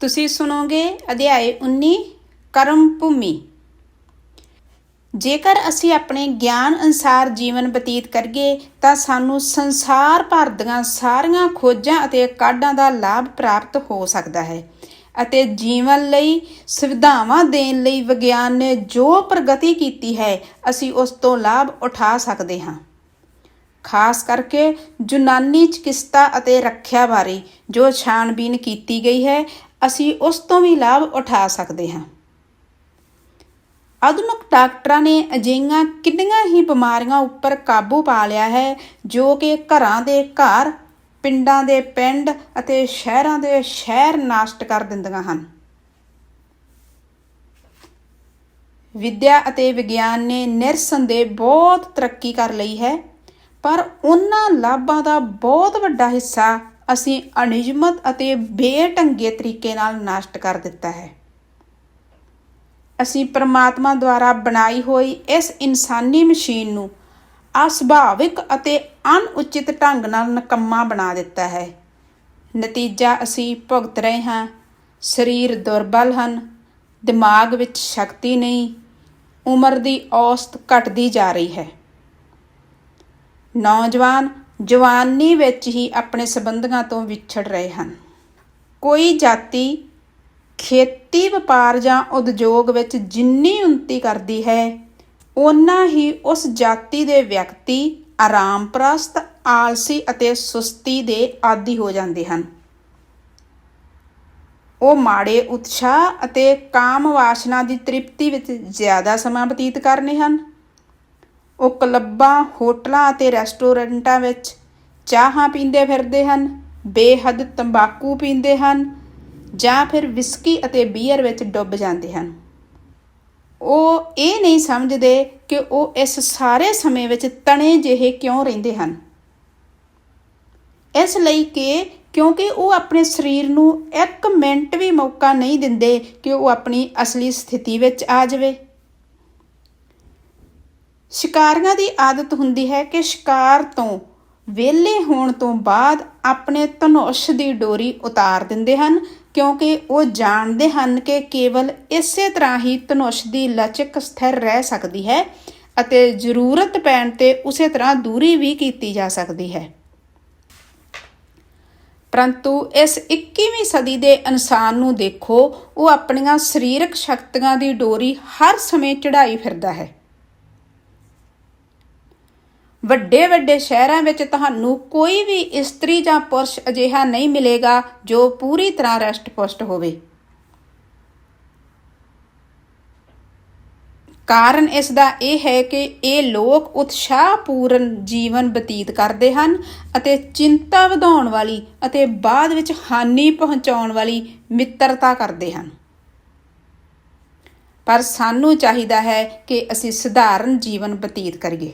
ਤੁਸੀਂ ਸੁਣੋਗੇ ਅਧਿਆਇ 19 ਕਰਮ ਭੂਮੀ। ਜੇਕਰ ਅਸੀਂ ਆਪਣੇ ਗਿਆਨ ਅਨਸਾਰ ਜੀਵਨ ਬਤੀਤ ਕਰੀਏ, ਤਾਂ ਸਾਨੂੰ ਸੰਸਾਰ ਭਰ ਦੀਆਂ ਸਾਰੀਆਂ ਖੋਜਾਂ ਅਤੇ ਕਾਢਾਂ ਦਾ ਲਾਭ ਪ੍ਰਾਪਤ ਹੋ ਸਕਦਾ ਹੈ ਅਤੇ ਜੀਵਨ ਲਈ, ਸੁਵਿਧਾਵਾਂ ਦੇਣ ਲਈ ਵਿਗਿਆਨ ਨੇ ਜੋ ਪ੍ਰਗਤੀ ਕੀਤੀ ਹੈ, ਅਸੀਂ ਉਸ ਤੋਂ ਲਾਭ ਉਠਾ ਸਕਦੇ ਹਾਂ। ਖਾਸ ਕਰਕੇ ਯੂਨਾਨੀ ਚਿਕਿਤਸਾ ਅਤੇ ਰੱਖਿਆ ਬਾਰੇ, ਜੋ ਛਾਣਬੀਨ ਕੀਤੀ ਗਈ ਹੈ ਅਸੀਂ ਉਸ ਤੋਂ ਵੀ ਲਾਭ ਉਠਾ ਸਕਦੇ ਹਾਂ। ਆਧੁਨਿਕ ਡਾਕਟਰਾਂ ਨੇ ਅਜਿਹੀਆਂ ਕਿੰਨੀਆਂ ਹੀ ਬਿਮਾਰੀਆਂ ਉੱਪਰ ਕਾਬੂ ਪਾ ਲਿਆ ਹੈ, ਜੋ ਕਿ ਘਰਾਂ ਦੇ ਘਰ, ਪਿੰਡਾਂ ਦੇ ਪਿੰਡ ਅਤੇ ਸ਼ਹਿਰਾਂ ਦੇ ਸ਼ਹਿਰ ਨਾਸ਼ਟ ਕਰ ਦਿੰਦੀਆਂ ਹਨ। ਵਿਦਿਆ ਅਤੇ ਵਿਗਿਆਨ ਨੇ ਨਿਰਸੰਦੇਹ ਬਹੁਤ ਤਰੱਕੀ ਕਰ ਲਈ ਹੈ, ਪਰ ਉਹਨਾਂ ਲਾਭਾਂ ਦਾ ਬਹੁਤ ਵੱਡਾ ਹਿੱਸਾ ਅਸੀਂ ਅਨਿਯਮਤ ਅਤੇ ਬੇਢੰਗੇ ਤਰੀਕੇ ਨਾਲ ਨਸ਼ਟ ਕਰ ਦਿੱਤਾ ਹੈ। ਅਸੀਂ ਪਰਮਾਤਮਾ ਦੁਆਰਾ ਬਣਾਈ ਹੋਈ ਇਸ ਇਨਸਾਨੀ ਮਸ਼ੀਨ ਨੂੰ ਅਸੁਭਾਵਿਕ ਅਤੇ ਅਨੁਚਿਤ ਢੰਗ ਨਾਲ ਨਕੰਮਾ ਬਣਾ ਦਿੱਤਾ ਹੈ। ਨਤੀਜਾ ਅਸੀਂ ਭੁਗਤ ਰਹੇ ਹਾਂ। ਸਰੀਰ ਦੁਰਬਲ ਹਨ। ਦਿਮਾਗ ਵਿੱਚ ਸ਼ਕਤੀ ਨਹੀਂ। ਉਮਰ ਦੀ ਔਸਤ ਘਟਦੀ ਜਾ ਰਹੀ ਹੈ। ਨੌਜਵਾਨ ਜਵਾਨੀ ਵਿੱਚ ਹੀ ਆਪਣੇ ਸਬੰਧਾਂ ਤੋਂ ਵਿਛੜ ਰਹੇ ਹਨ। ਕੋਈ ਜਾਤੀ, ਖੇਤੀ ਵਪਾਰ ਜਾਂ ਉਦਯੋਗ ਵਿੱਚ ਜਿੰਨੀ ਉન્નਤੀ ਕਰਦੀ ਹੈ ਉਨਾ ਹੀ ਉਸ ਜਾਤੀ ਦੇ ਵਿਅਕਤੀ ਆਰਾਮਪ੍ਰਸਤ ਆਲਸੀ ਅਤੇ ਸੁਸਤੀ ਦੇ ਆਦੀ ਹੋ ਜਾਂਦੇ ਹਨ। ਉਹ ਮਾੜੇ ਉਤਸ਼ਾਹ ਅਤੇ ਕਾਮ ਵਾਸਨਾ ਦੀ ਤ੍ਰਿਪਤੀ ਵਿੱਚ ਜ਼ਿਆਦਾ ਸਮਾਂ ਬਤੀਤ ਕਰਨੇ ਹਨ। ਉਹ ਕਲੱਬਾਂ, ਹੋਟਲਾਂ ਅਤੇ ਰੈਸਟੋਰੈਂਟਾਂ ਵਿੱਚ ਚਾਹਾਂ ਪੀਂਦੇ ਫਿਰਦੇ ਹਨ, ਬੇਹੱਦ ਤੰਬਾਕੂ ਪੀਂਦੇ ਹਨ ਜਾਂ ਫਿਰ ਵਿਸਕੀ ਅਤੇ ਬੀਅਰ ਵਿੱਚ ਡੁੱਬ ਜਾਂਦੇ ਹਨ। ਉਹ ਇਹ ਨਹੀਂ ਸਮਝਦੇ ਕਿ ਉਹ ਇਸ ਸਾਰੇ ਸਮੇਂ ਵਿੱਚ ਤਣੇ ਜਿਹੇ ਕਿਉਂ ਰਹਿੰਦੇ ਹਨ। ਇਸ ਲਈ ਕਿ ਕਿਉਂਕਿ ਉਹ ਆਪਣੇ ਸਰੀਰ ਨੂੰ ਇੱਕ ਮਿੰਟ ਵੀ ਮੌਕਾ ਨਹੀਂ ਦਿੰਦੇ ਕਿ ਉਹ ਆਪਣੀ ਅਸਲੀ ਸਥਿਤੀ ਵਿੱਚ ਆ ਜਾਵੇ। ਸ਼ਿਕਾਰੀਆਂ ਦੀ ਆਦਤ ਹੁੰਦੀ ਹੈ ਕਿ ਸ਼ਿਕਾਰ ਤੋਂ ਵਿਹਲੇ ਹੋਣ ਤੋਂ ਬਾਅਦ ਆਪਣੇ ਧਨੁਸ਼ ਦੀ ਡੋਰੀ ਉਤਾਰ ਦਿੰਦੇ ਹਨ, ਕਿਉਂਕਿ ਉਹ ਜਾਣਦੇ ਹਨ ਕਿ ਕੇਵਲ ਇਸੇ ਤਰ੍ਹਾਂ ਹੀ ਧਨੁਸ਼ ਦੀ ਲਚਕ ਸਥਿਰ ਰਹਿ ਸਕਦੀ ਹੈ ਅਤੇ ਜ਼ਰੂਰਤ ਪੈਣ ਤੇ ਉਸੇ ਤਰ੍ਹਾਂ ਦੂਰੀ ਵੀ ਕੀਤੀ ਜਾ ਸਕਦੀ ਹੈ। ਪਰੰਤੂ ਇਸ 21ਵੀਂ ਸਦੀ ਦੇ ਇਨਸਾਨ ਨੂੰ ਦੇਖੋ, ਉਹ ਆਪਣੀਆਂ ਸਰੀਰਕ ਸ਼ਕਤੀਆਂ ਦੀ ਡੋਰੀ ਹਰ ਸਮੇਂ ਚੜਾਈ ਫਿਰਦਾ ਹੈ। ਵੱਡੇ ਵੱਡੇ ਸ਼ਹਿਰਾਂ ਵਿੱਚ ਤੁਹਾਨੂੰ ਕੋਈ ਵੀ ਇਸਤਰੀ ਜਾਂ ਪੁਰਸ਼ ਅਜਿਹਾ ਨਹੀਂ ਮਿਲੇਗਾ ਜੋ ਪੂਰੀ ਤਰ੍ਹਾਂ ਰੈਸਟ-ਪੁਸ਼ਟ ਹੋਵੇ। ਕਾਰਨ ਇਸ ਦਾ ਇਹ ਹੈ ਕਿ ਇਹ ਲੋਕ ਉਤਸ਼ਾਹਪੂਰਨ ਜੀਵਨ ਬਤੀਤ ਕਰਦੇ ਹਨ ਅਤੇ ਚਿੰਤਾ ਵਧਾਉਣ ਵਾਲੀ ਅਤੇ ਬਾਅਦ ਵਿੱਚ ਹਾਨੀ ਪਹੁੰਚਾਉਣ ਵਾਲੀ ਮਿੱਤਰਤਾ ਕਰਦੇ ਹਨ। ਪਰ ਸਾਨੂੰ ਚਾਹੀਦਾ ਹੈ ਕਿ ਅਸੀਂ ਸਧਾਰਨ ਜੀਵਨ ਬਤੀਤ ਕਰੀਏ।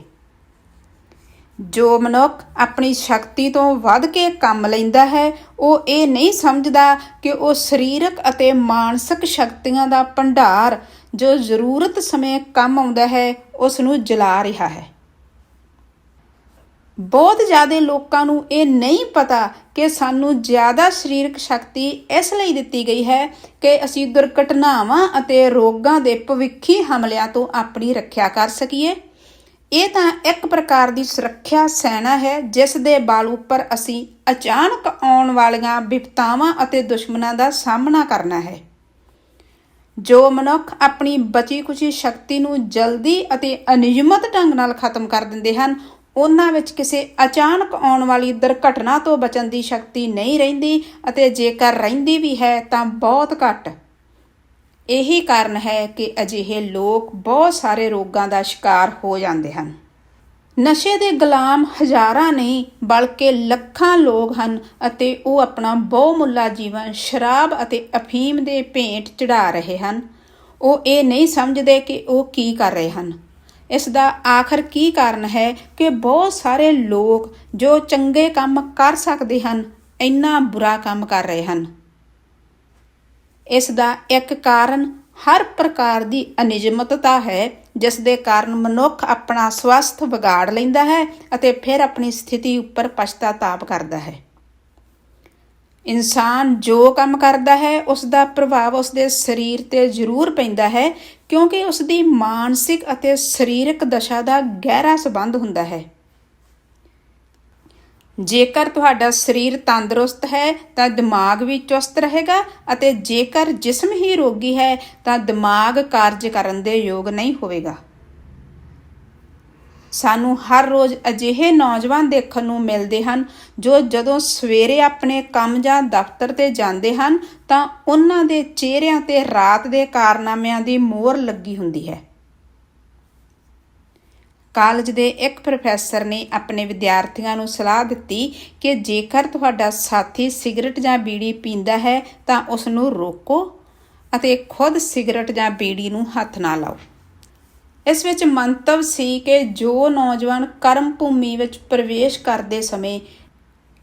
ਜੋ ਮਨੁੱਖ ਆਪਣੀ ਸ਼ਕਤੀ ਤੋਂ ਵੱਧ ਕੇ ਕੰਮ ਲੈਂਦਾ ਹੈ, ਉਹ ਇਹ ਨਹੀਂ ਸਮਝਦਾ ਕਿ ਉਹ ਸਰੀਰਕ ਅਤੇ ਮਾਨਸਿਕ ਸ਼ਕਤੀਆਂ ਦਾ ਭੰਡਾਰ ਜੋ ਜ਼ਰੂਰਤ ਸਮੇਂ ਕੰਮ ਆਉਂਦਾ ਹੈ ਉਸ ਨੂੰ ਜਲਾ ਰਿਹਾ ਹੈ। ਬਹੁਤ ਜ਼ਿਆਦਾ ਲੋਕਾਂ ਨੂੰ ਇਹ ਨਹੀਂ ਪਤਾ ਕਿ ਸਾਨੂੰ ਜ਼ਿਆਦਾ ਸਰੀਰਕ ਸ਼ਕਤੀ ਇਸ ਲਈ ਦਿੱਤੀ ਗਈ ਹੈ ਕਿ ਅਸੀਂ ਦੁਰਘਟਨਾਵਾਂ ਅਤੇ ਰੋਗਾਂ ਦੇ ਭਵਿੱਖੀ ਹਮਲਿਆਂ ਤੋਂ ਆਪਣੀ ਰੱਖਿਆ ਕਰ ਸਕੀਏ। ਇਹ ਤਾਂ ਇੱਕ ਪ੍ਰਕਾਰ ਦੀ ਸੁਰੱਖਿਆ ਸੈਨਾ ਹੈ, ਜਿਸ ਦੇ ਬਲ ਉੱਪਰ ਅਸੀਂ ਅਚਾਨਕ ਆਉਣ ਵਾਲੀਆਂ ਵਿਪਤਾਵਾਂ ਅਤੇ ਦੁਸ਼ਮਣਾਂ ਦਾ ਸਾਹਮਣਾ ਕਰਨਾ ਹੈ। ਜੋ ਮਨੁੱਖ ਆਪਣੀ ਬਚੀ ਕੁਚੀ ਸ਼ਕਤੀ ਨੂੰ ਜਲਦੀ ਅਤੇ ਅਨਿਯਮਤ ਢੰਗ ਨਾਲ ਖਤਮ ਕਰ ਦਿੰਦੇ ਹਨ, ਉਹਨਾਂ ਵਿੱਚ ਕਿਸੇ ਅਚਾਨਕ ਆਉਣ ਵਾਲੀ ਦੁਰਘਟਨਾ ਤੋਂ ਬਚਣ ਦੀ ਸ਼ਕਤੀ ਨਹੀਂ ਰਹਿੰਦੀ ਅਤੇ ਜੇਕਰ ਰਹਿੰਦੀ ਵੀ ਹੈ ਤਾਂ ਬਹੁਤ ਘੱਟ। ਇਹੀ ਕਾਰਨ ਹੈ ਕਿ ਅਜਿਹੇ ਲੋਕ ਬਹੁਤ ਸਾਰੇ ਰੋਗਾਂ ਦਾ ਸ਼ਿਕਾਰ ਹੋ ਜਾਂਦੇ ਹਨ। ਨਸ਼ੇ ਦੇ ਗੁਲਾਮ ਹਜ਼ਾਰਾਂ ਨਹੀਂ, ਬਲਕਿ ਲੱਖਾਂ ਲੋਕ ਹਨ ਅਤੇ ਉਹ ਆਪਣਾ ਬਹੁਮੁੱਲਾ ਜੀਵਨ ਸ਼ਰਾਬ ਅਤੇ ਅਫੀਮ ਦੇ ਭੇਂਟ ਚੜਾ ਰਹੇ ਹਨ। ਉਹ ਇਹ ਨਹੀਂ ਸਮਝਦੇ ਕਿ ਉਹ ਕੀ ਕਰ ਰਹੇ ਹਨ। ਇਸ ਦਾ ਆਖਰ ਕੀ ਕਾਰਨ ਹੈ ਕਿ ਬਹੁਤ ਸਾਰੇ ਲੋਕ ਜੋ ਚੰਗੇ ਕੰਮ ਕਰ ਸਕਦੇ ਹਨ, ਇੰਨਾ ਬੁਰਾ ਕੰਮ ਕਰ ਰਹੇ ਹਨ। ਇਸ ਦਾ ਇੱਕ ਕਾਰਨ ਹਰ ਪ੍ਰਕਾਰ ਦੀ ਅਨਿਯਮਤਤਾ ਹੈ, ਜਿਸ ਦੇ ਕਾਰਨ ਮਨੁੱਖ ਆਪਣਾ ਸਵਸਥ ਵਿਗਾੜ ਲੈਂਦਾ ਹੈ ਅਤੇ ਫਿਰ ਆਪਣੀ ਸਥਿਤੀ ਉੱਪਰ ਪਛਤਾਤਾਪ ਕਰਦਾ ਹੈ। ਇਨਸਾਨ ਜੋ ਕੰਮ ਕਰਦਾ ਹੈ, ਉਸ ਦਾ ਪ੍ਰਭਾਵ ਉਸ ਦੇ ਸਰੀਰ ਤੇ ਜ਼ਰੂਰ ਪੈਂਦਾ ਹੈ, ਕਿਉਂਕਿ ਉਸ ਦੀ ਮਾਨਸਿਕ ਅਤੇ ਸਰੀਰਕ ਦਸ਼ਾ ਦਾ ਗਹਿਰਾ ਸੰਬੰਧ ਹੁੰਦਾ ਹੈ। ਜੇਕਰ ਤੁਹਾਡਾ ਸਰੀਰ ਤੰਦਰੁਸਤ ਹੈ, ਤਾਂ ਦਿਮਾਗ ਵੀ ਚੁਸਤ ਰਹੇਗਾ ਅਤੇ ਜੇਕਰ ਜਿਸਮ ਹੀ ਰੋਗੀ ਹੈ, ਤਾਂ ਦਿਮਾਗ ਕਾਰਜ ਕਰਨ ਦੇ ਯੋਗ ਨਹੀਂ ਹੋਵੇਗਾ। ਸਾਨੂੰ ਹਰ ਰੋਜ਼ ਅਜਿਹੇ ਨੌਜਵਾਨ ਦੇਖਣ ਨੂੰ ਮਿਲਦੇ ਹਨ, ਜੋ ਜਦੋਂ ਸਵੇਰੇ ਆਪਣੇ ਕੰਮ ਜਾਂ ਦਫ਼ਤਰ ਤੇ ਜਾਂਦੇ ਹਨ, ਤਾਂ ਉਹਨਾਂ ਦੇ ਚਿਹਰਿਆਂ ਤੇ ਰਾਤ ਦੇ ਕਾਰਨਾਮਿਆਂ ਦੀ ਮੋਹਰ ਲੱਗੀ ਹੁੰਦੀ ਹੈ। ਕਾਲਜ ਦੇ ਇੱਕ ਪ੍ਰੋਫੈਸਰ ਨੇ ਆਪਣੇ ਵਿਦਿਆਰਥੀਆਂ ਨੂੰ ਸਲਾਹ ਦਿੱਤੀ ਕਿ ਜੇਕਰ ਤੁਹਾਡਾ ਸਾਥੀ ਸਿਗਰਟ ਜਾਂ ਬੀੜੀ ਪੀਂਦਾ ਹੈ, ਤਾਂ ਉਸ ਨੂੰ ਰੋਕੋ ਅਤੇ ਖੁਦ ਸਿਗਰਟ ਜਾਂ ਬੀੜੀ ਨੂੰ ਹੱਥ ਨਾ ਲਾਓ। ਇਸ ਵਿੱਚ ਮੰਤਵ ਸੀ ਕਿ ਜੋ ਨੌਜਵਾਨ ਕਰਮ ਭੂਮੀ ਵਿੱਚ ਪ੍ਰਵੇਸ਼ ਕਰਦੇ ਸਮੇਂ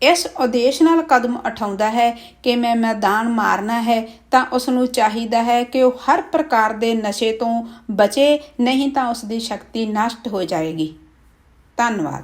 ਇਸ ਉਦੇਸ਼ ਨਾਲ ਕਦਮ ਉਠਾਉਂਦਾ ਹੈ ਕਿ ਮੈਂ ਮੈਦਾਨ ਮਾਰਨਾ ਹੈ, ਤਾਂ ਉਸ ਨੂੰ ਚਾਹੀਦਾ ਹੈ ਕਿ ਉਹ ਹਰ ਪ੍ਰਕਾਰ ਦੇ ਨਸ਼ੇ ਤੋਂ ਬਚੇ, ਨਹੀਂ ਤਾਂ ਉਸ ਦੀ ਸ਼ਕਤੀ ਨਸ਼ਟ ਹੋ ਜਾਏਗੀ। ਧੰਨਵਾਦ।